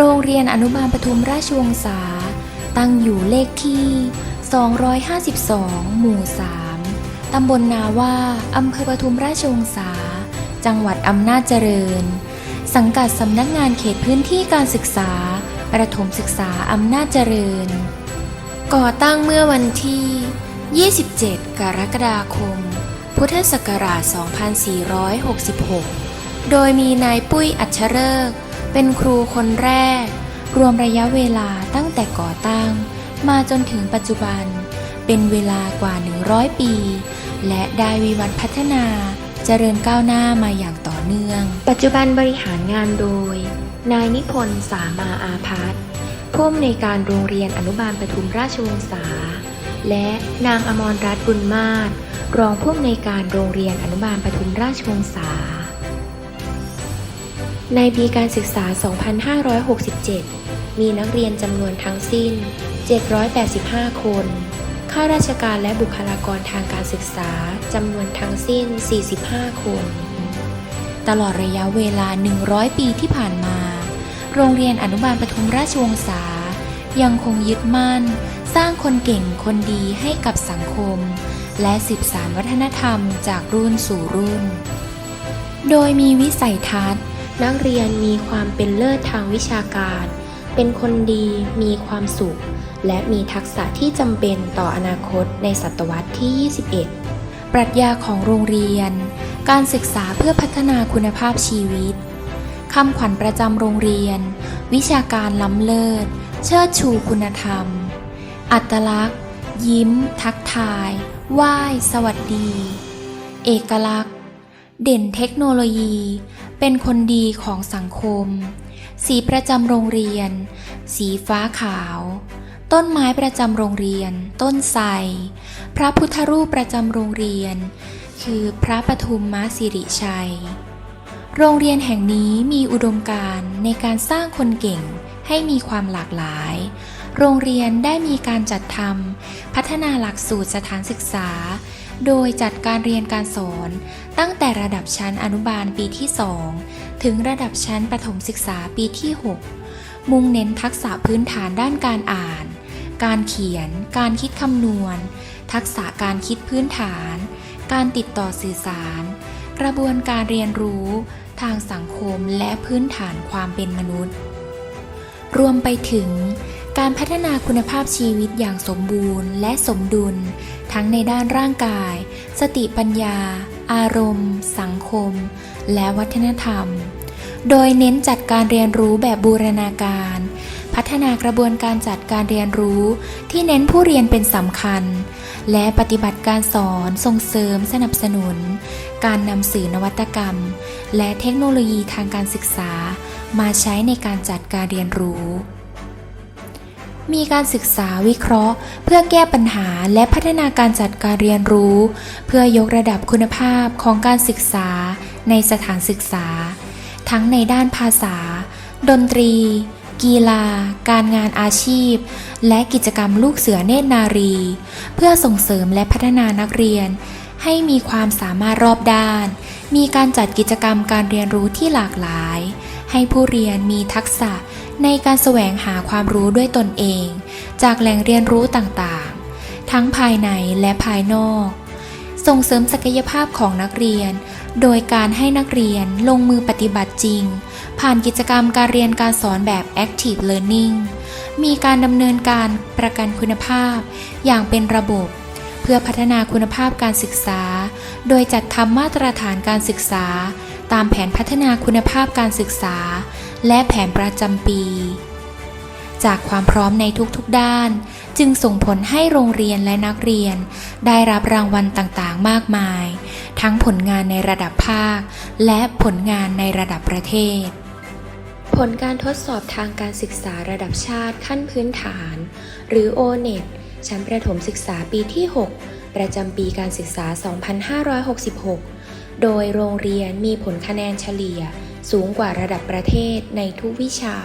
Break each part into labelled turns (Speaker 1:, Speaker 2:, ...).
Speaker 1: โรงเรียนอนุบาลปทุมราชวงศา ตั้งอยู่เลขที่ 252 หมู่ 3 ตำบลนาว่าอำเภอปทุมราชวงศา จังหวัดอำนาจเจริญ สังกัดสำนักงานเขตพื้นที่การศึกษา ประถมศึกษาอำนาจเจริญ ก่อตั้งเมื่อวันที่ 27 กรกฎาคม พุทธศักราช 2466 โดยมีนายปุ้ยอัชเริก เป็นครูคนแรก รวมระยะเวลาตั้งแต่ก่อตั้ง มาจนถึงปัจจุบัน เป็นเวลากว่า 100 ปี และได้วิวัฒน์พัฒนาเจริญก้าวหน้ามาอย่างต่อเนื่อง ปัจจุบันบริหารงานโดย นายนิพนธ์สามาอาพัฒน์ผู้อำนวยการโรงเรียนอนุบาลปทุมราชวงศา และนางอมรรัตน์บุญมาศรองผู้อำนวยการโรงเรียนอนุบาลปทุมราชวงศา ในปีการศึกษา 2567 มีนักเรียนจำนวนทั้งสิ้น 785 คน ข้าราชการและบุคลากรทางการศึกษาจำนวนทั้งสิ้น 45 คน ตลอดระยะเวลา 100 ปีที่ผ่านมา โรงเรียนอนุบาลปทุมราชวงศา ยังคงยึดมั่น สร้างคนเก่งคนดีให้กับสังคม และสืบสานวัฒนธรรมจากรุ่นสู่รุ่น โดยมีวิสัยทัศน์ นักเรียนมีความเป็นเลิศทางวิชาการ เป็นคนดีมีความสุข และมีทักษะที่จำเป็นต่ออนาคตในศตวรรษที่ 21 ปรัชญาของโรงเรียน การศึกษาเพื่อพัฒนาคุณภาพชีวิตคำขวัญประจำโรงเรียน วิชาการล้ำเลิศ เชิดชูคุณธรรม อัตลักษณ์ ยิ้ม ทักทาย ไหว้ สวัสดี เอกลักษณ์ เด่นเทคโนโลยี เป็นคนดีของสังคม สีประจำโรงเรียน สีฟ้าขาว ต้นไม้ประจำโรงเรียน ต้นไทรพระพุทธรูปประจำโรงเรียน คือพระปทุมมสิริชัย โรงเรียนแห่งนี้มีอุดมการณ์ในการสร้างคนเก่งให้มีความหลากหลาย โรงเรียนได้มีการจัดทำพัฒนาหลักสูตรสถานศึกษา โดยจัดการเรียนการสอนตั้งแต่ระดับชั้นอนุบาลปีที่ 2 ถึงระดับชั้นประถมศึกษาปีที่ 6 มุ่งเน้นทักษะพื้นฐานด้านการอ่าน การเขียน การคิดคำนวณ ทักษะการคิดพื้นฐาน การติดต่อสื่อสาร กระบวนการเรียนรู้ทางสังคมและพื้นฐานความเป็นมนุษย์ รวมไปถึง การพัฒนาคุณภาพชีวิตอย่างสมบูรณ์และสมดุล ทั้งในด้านร่างกาย สติปัญญา อารมณ์ สังคม และวัฒนธรรม โดยเน้นจัดการเรียนรู้แบบบูรณาการ พัฒนากระบวนการจัดการเรียนรู้ ที่เน้นผู้เรียนเป็นสำคัญ และปฏิบัติการสอนส่งเสริมสนับสนุน การนำสื่อนวัตกรรม และเทคโนโลยีทางการศึกษา มาใช้ในการจัดการเรียนรู้ มีการศึกษาวิเคราะห์ เพื่อแก้ปัญหาและพัฒนาการจัดการเรียนรู้ เพื่อยกระดับคุณภาพของการศึกษา ในสถานศึกษา ทั้งในด้านภาษา ดนตรี กีฬา การงานอาชีพ และกิจกรรมลูกเสือเนตรนารี เพื่อส่งเสริมและพัฒนานักเรียน ให้มีความสามารถรอบด้าน มีการจัดกิจกรรมการเรียนรู้ที่หลากหลาย ให้ผู้เรียนมีทักษะในการแสวงหาความรู้ด้วยตนเอง จากแหล่งเรียนรู้ต่างๆ ทั้งภายในและภายนอก ส่งเสริมศักยภาพของนักเรียน โดยการให้นักเรียนลงมือปฏิบัติจริง ผ่านกิจกรรมการเรียนการสอนแบบ Active Learning มีการดำเนินการประกันคุณภาพ อย่างเป็นระบบ เพื่อพัฒนาคุณภาพการศึกษา โดยจัดทำมาตรฐานการศึกษา ตามแผนพัฒนาคุณภาพการศึกษา และแผนประจำปี จากความพร้อมในทุกๆด้าน จึงส่งผลให้โรงเรียนและนักเรียน ได้รับรางวัลต่างๆ มากมาย ทั้งผลงานในระดับภาค และผลงานในระดับประเทศ ผลการทดสอบทางการศึกษาระดับชาติขั้นพื้นฐาน หรือ O-NET ชั้นประถมศึกษาปีที่ 6 ประจำปีการศึกษา 2566 โดยโรงเรียนมีผลคะแนนเฉลี่ยสูงกว่าระดับประเทศในทุกวิชา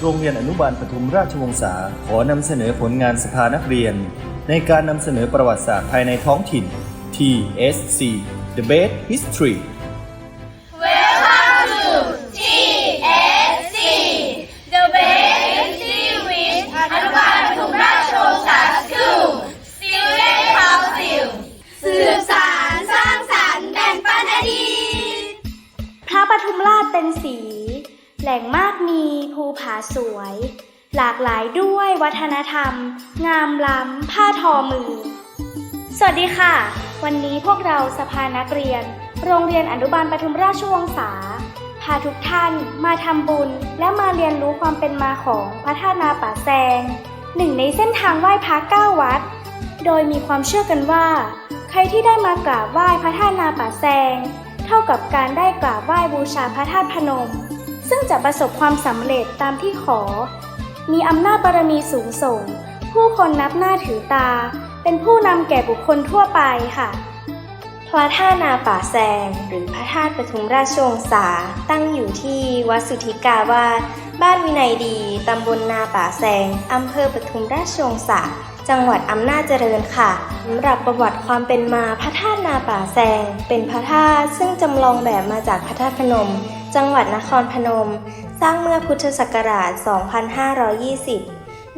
Speaker 2: โรงเรียนอนุบาลปทุมราชวงศาขอนำเสนอผลงานสภานักเรียน ในการนำเสนอประวัติศาสตร์ภายในท้องถิ่น TSC The Best History า
Speaker 3: กหลายด้วยวัฒนธรรม งามล้ำ ผ้าทอมือ สวัสดีค่ะ วันนี้พวกเราสภานักเรียน โรงเรียนอนุบาลปทุมราชวงศาพาทุกท่านมาทำบุญและมาเรียนรู้ความเป็นมาของพระธาตุนาป่าแซงหนึ่งในเส้นทางไหว้พระเก้าวัด โดยมีความเชื่อกันว่า ใครที่ได้มากราบไหว้พระธาตุนาป่าแซง เท่ากับการได้กราบไหว้บูชาพระธาตุพนม ซึ่งจะประสบความสำเร็จตามที่ขอ มีอำนาจบารมีสูงส่ง ผู้คนนับหน้าถือตา เป็นผู้นำแก่บุคคลทั่วไปค่ะ
Speaker 4: พระธาตุนาป่าแซง หรือพระธาตุปทุมราชวงศาตั้งอยู่ที่วัดสุทธิกาวาสบ้านวินัยดี ตำบลนาป่าแซง อำเภอปทุมราชวงศาจังหวัดอำนาจเจริญค่ะสำหรับประวัติความเป็นมาพระธาตุนาป่าแซง เป็นพระธาตุซึ่งจำลองแบบมาจากพระธาตุพนม จังหวัดนครพนม สร้างเมื่อพุทธศักราช 2520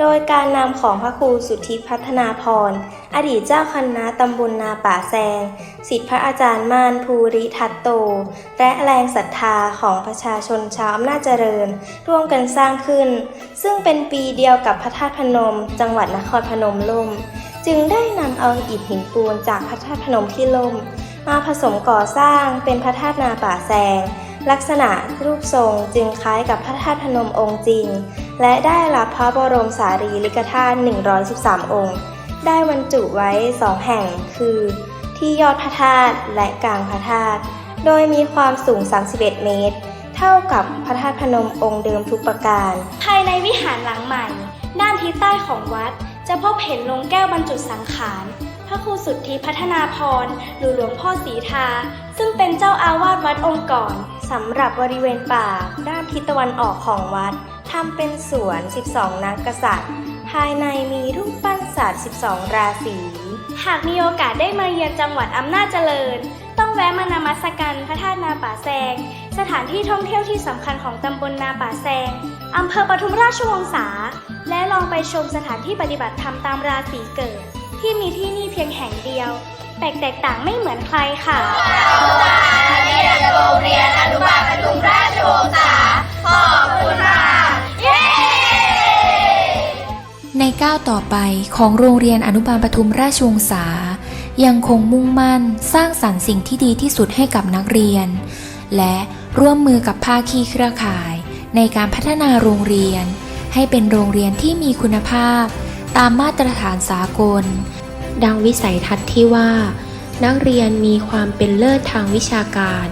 Speaker 4: โดยการนำของพระครูสุทธิพัฒนาพร อดีตเจ้าคณะตำบลนาป่าแซง สิทธิพระอาจารย์ม่านภูริทัตโต และแรงศรัทธาของประชาชนชาวอำนาจเจริญ ร่วมกันสร้างขึ้น ซึ่งเป็นปีเดียวกับพระธาตุพนม จังหวัดนครพนมล่ม จึงได้นำเอาอิฐหินปูนจากพระธาตุพนมที่ล่ม มาผสมก่อสร้างเป็นพระธาตุนาป่าแซง ลักษณะรูปทรงจึงคล้ายกับพระธาตุพนมองค์จริง และได้รับพระบรมสารีริกธาตุ 113 องค์ ได้บรรจุไว้สองแห่งคือ ที่ยอดพระธาตุและกลางพระธาตุ โดยมีความสูง 31 เมตร เท่ากับพระธาตุพนมองค์เดิมทุกประการ
Speaker 3: ภายในวิหารหลังใหม่ ด้านทิศใต้ของวัดจะพบเห็นโลงแก้วบรรจุสังขาร พระครูสุทธิพัฒนาพรหรือหลวงพ่อสีทา ซึ่งเป็นเจ้าอาวาสวัดองค์ก่อน
Speaker 4: สำหรับบริเวณป่า ด้านทิศตะวันออกของวัดทำเป็นสวน 12 นักกษัตริย์ ภายในมีรูปปั้นสัตว์ 12 ราศี
Speaker 3: หากมีโอกาสได้มาเยือนจังหวัดอำนาจเจริญ ต้องแวะมานมัสการพระธาตุนาป่าแซง สถานที่ท่องเที่ยวที่สำคัญของตำบลนาป่าแซงอำเภอปทุมราชวงศา และลองไปชมสถานที่ปฏิบัติธรรมตามราศีเกิด ที่มีที่นี่เพียงแห่งเดียว แปลกแตกต่างไม่เหมือนใครค่ะนี่จะโรงเรียนอนุบาลปทุมราชวงศ์าขอบคุณค่ะ
Speaker 1: ในก้าวต่อไปของโรงเรียนอนุบาลปทุมราชวงศายังคงมุ่งมั่นสร้างสรรค์สิ่งที่ดีที่สุดให้กับนักเรียน และร่วมมือกับภาคีเครือข่าย ในการพัฒนาโรงเรียน ให้เป็นโรงเรียนที่มีคุณภาพ ตามมาตรฐานสากล ดังวิสัยทัศน์ที่ว่า นักเรียนมีความเป็นเลิศทางวิชาการ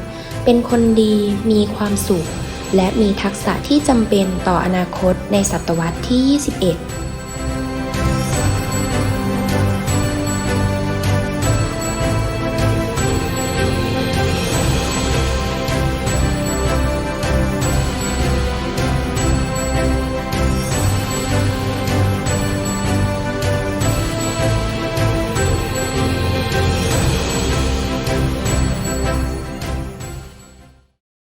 Speaker 1: เป็นคนดีมีความสุข และมีทักษะที่จำเป็นต่ออนาคตในศตวรรษที่ 21